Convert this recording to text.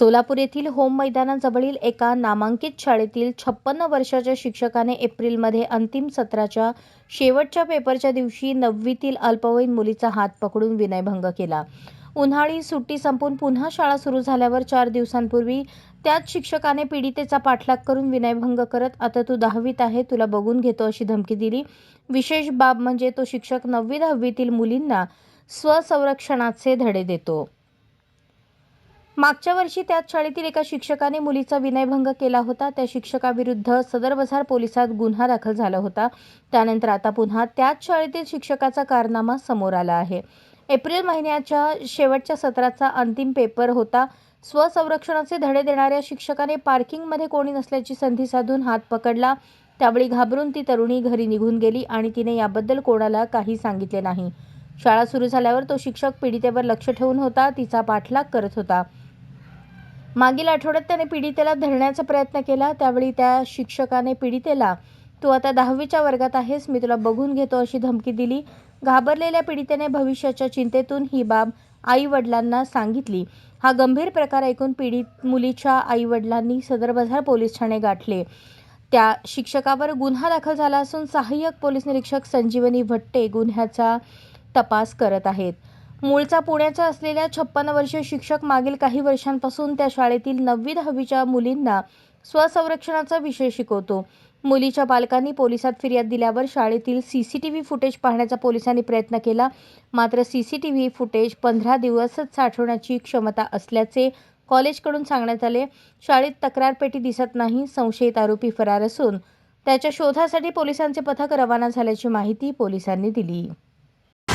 सोलापूर येथील होम मैदानाजवळील एका नामांकित शाळेतील छप्पन्न वर्षाच्या शिक्षकाने एप्रिलमध्ये अंतिम सत्राच्या शेवटच्या पेपरच्या दिवशी नववीतील अल्पवयीन मुलीचा हात पकडून विनयभंग केला. उन्हाळी सुट्टी संपून पुन्हा शाळा सुरू झाल्यावर चार दिवसांपूर्वी त्याच शिक्षकाने पीडितेचा पाठलाग करून विनयभंग करत आता तू दहावीत आहे तुला बघून घेतो अशी धमकी दिली. विशेष बाब म्हणजे तो शिक्षक नववी दहावीतील मुलींना स्वसंरक्षणाचे धडे देतो. मागच्या वर्षी त्याच शाळेतील एका शिक्षकाने मुलीचा विनयभंग केला होता. त्या शिक्षकाविरुद्ध सदर बझार पोलिसात गुन्हा दाखल झाला होता. त्यानंतर आता पुन्हा त्याच शाळेतील शिक्षकाचा कारनामा समोर आला आहे. एप्रिल महिन्याच्या शेवटच्या सत्राचा अंतिम पेपर होता. स्वसंरक्षणाचे धडे देणाऱ्या शिक्षकाने पार्किंगमध्ये कोणी नसल्याची संधी साधून हात पकडला. त्यावेळी घाबरून ती तरुणी घरी निघून गेली आणि तिने याबद्दल कोणाला काही सांगितले नाही. शाळा सुरू झाल्यावर तो शिक्षक पीडितेवर लक्ष ठेवून होता तिचा पाठलाग करत होता. मागील आठवड्यात त्याने पीडितेला धरण्याचा प्रयत्न केला त्यावेळी त्या शिक्षकाने पीडितेला तू आता दहावीच्या वर्गात आहेस मी तुला बघून घेतो अशी धमकी दिली. घाबरलेल्या पीडितेने भविष्याच्या चिंतेतून ही बाब आई वडिलांना सांगितली. हा गंभीर प्रकार ऐकून पीडित मुलीच्या आई वडिलांनी सदर बाजार पोलीस ठाणे गाठले. त्या शिक्षकावर गुन्हा दाखल झाला असून सहाय्यक पोलीस निरीक्षक संजीवनी भट्टे गुन्ह्याचा तपास करत आहेत. मूळचा पुण्याचा असलेल्या छप्पन्न वर्षीय शिक्षक मागील काही वर्षांपासून त्या शाळेतील नववी दहावीच्या मुलींना स्वसंरक्षणाचा विषय शिकवतो. मुलीच्या पालकांनी पोलिसात फिर्याद दिल्यावर शाळेतील C C T V footage पाहण्याचा पोलिसांनी प्रयत्न केला. मात्र C C T V footage पंधरा दिवसच साठवण्याची क्षमता असल्याचे कॉलेजकडून सांगण्यात आले. शाळेत तक्रारपेटी दिसत नाही संशयित आरोपी फरार असून त्याच्या शोधासाठी पोलिसांचे पथक रवाना झाल्याची माहिती पोलिसांनी दिली.